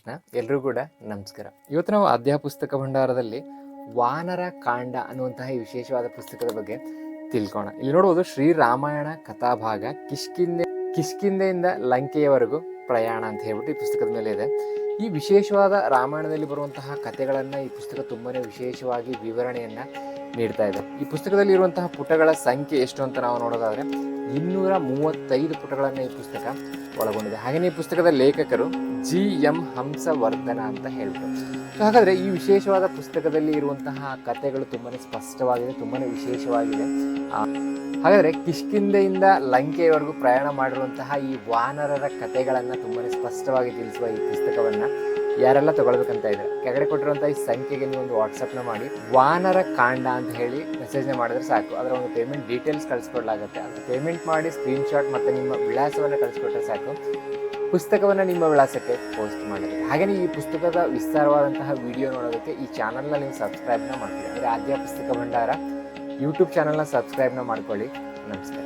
ಕೃಷ್ಣ ಎಲ್ರಿಗೂ ಕೂಡ ನಮಸ್ಕಾರ. ಇವತ್ತು ನಾವು ಅಧ್ಯಾಯ ಪುಸ್ತಕ ಭಂಡಾರದಲ್ಲಿ ವಾನರ ಕಾಂಡ ಅನ್ನುವಂತಹ ವಿಶೇಷವಾದ ಪುಸ್ತಕದ ಬಗ್ಗೆ ತಿಳ್ಕೋಣ. ಇಲ್ಲಿ ನೋಡುವುದು ಶ್ರೀರಾಮಾಯಣ ಕಥಾಭಾಗ ಕಿಷ್ಕಿಂದೆ ಕಿಷ್ಕಿಂದೆಯಿಂದ ಲಂಕೆಯವರೆಗೂ ಪ್ರಯಾಣ ಅಂತ ಹೇಳ್ಬಿಟ್ಟು ಈ ಪುಸ್ತಕದ ಮೇಲೆ ಇದೆ. ಈ ವಿಶೇಷವಾದ ರಾಮಾಯಣದಲ್ಲಿ ಬರುವಂತಹ ಕಥೆಗಳನ್ನು ಈ ಪುಸ್ತಕ ತುಂಬಾನೇ ವಿಶೇಷವಾಗಿ ವಿವರಣೆಯನ್ನ ನೀಡ್ತಾ ಇದೆ. ಈ ಪುಸ್ತಕದಲ್ಲಿ ಇರುವಂತಹ ಪುಟಗಳ ಸಂಖ್ಯೆ ಎಷ್ಟು ಅಂತ ನಾವು ನೋಡೋದಾದ್ರೆ ಇನ್ನೂರ ಮೂವತ್ತೈದು ಪುಟಗಳನ್ನು ಈ ಪುಸ್ತಕ ಒಳಗೊಂಡಿದೆ. ಹಾಗೆಯೇ ಈ ಪುಸ್ತಕದ ಲೇಖಕರು ಜಿ ಎಂ ಹಂಸವರ್ಧನ ಅಂತ ಹೇಳ್ಬಿಟ್ಟು ಸೊ ಹಾಗಾದ್ರೆ ಈ ವಿಶೇಷವಾದ ಪುಸ್ತಕದಲ್ಲಿ ಇರುವಂತಹ ಕಥೆಗಳು ತುಂಬಾನೇ ಸ್ಪಷ್ಟವಾಗಿದೆ, ತುಂಬಾನೇ ವಿಶೇಷವಾಗಿದೆ. ಹಾಗಾದ್ರೆ ಕಿಷ್ಕಿಂದೆಯಿಂದ ಲಂಕೆಯವರೆಗೂ ಪ್ರಯಾಣ ಮಾಡಿರುವಂತಹ ಈ ವಾನರರ ಕಥೆಗಳನ್ನು ತುಂಬಾನೇ ಸ್ಪಷ್ಟವಾಗಿ ತಿಳಿಸುವ ಈ ಪುಸ್ತಕವನ್ನ ಯಾರೆಲ್ಲ ತಗೊಳ್ಬೇಕಂತ ಇದ್ದಾರೆ. ಕೆಳಗಡೆ ಕೊಟ್ಟಿರುವಂತಹ ಈ ಸಂಖ್ಯೆಗೆ ನೀವು ಒಂದು ವಾಟ್ಸಪ್ನ ಮಾಡಿ. ವಾನರ ಕಾಂಡ ಅಂತ ಹೇಳಿ ಮೆಸೇಜ್ನ ಮಾಡಿದ್ರೆ ಸಾಕು. ಅದರ ಒಂದು ಪೇಮೆಂಟ್ ಡೀಟೇಲ್ಸ್ ಕಳಿಸ್ಕೊಡ್ಲಾಗುತ್ತೆ. ಅದು ಪೇಮೆಂಟ್ ಮಾಡಿ ಸ್ಕ್ರೀನ್ಶಾಟ್ ಮತ್ತು ನಿಮ್ಮ ವಿಳಾಸವನ್ನು ಕಳಿಸ್ಕೊಟ್ರೆ ಸಾಕು. ಪುಸ್ತಕವನ್ನು ನಿಮ್ಮ ವಿಳಾಸಕ್ಕೆ ಪೋಸ್ಟ್ ಮಾಡಿದೆ ಹಾಗೆಯೇ ಈ ಪುಸ್ತಕದ ವಿಸ್ತಾರವಾದಂತಹ ವಿಡಿಯೋ ನೋಡೋದಕ್ಕೆ ಈ ಚಾನಲ್ನ ನೀವು ಸಬ್ಸ್ಕ್ರೈಬ್ನ ಮಾಡ್ಕೊಳ್ಳಿ ಅಂದರೆ ಆದ್ಯ ಪುಸ್ತಕ ಭಂಡಾರ ಯೂಟ್ಯೂಬ್ ಚಾನಲ್ನ ಸಬ್ಸ್ಕ್ರೈಬ್ನ ಮಾಡ್ಕೊಳ್ಳಿ. ನಮಸ್ಕಾರ.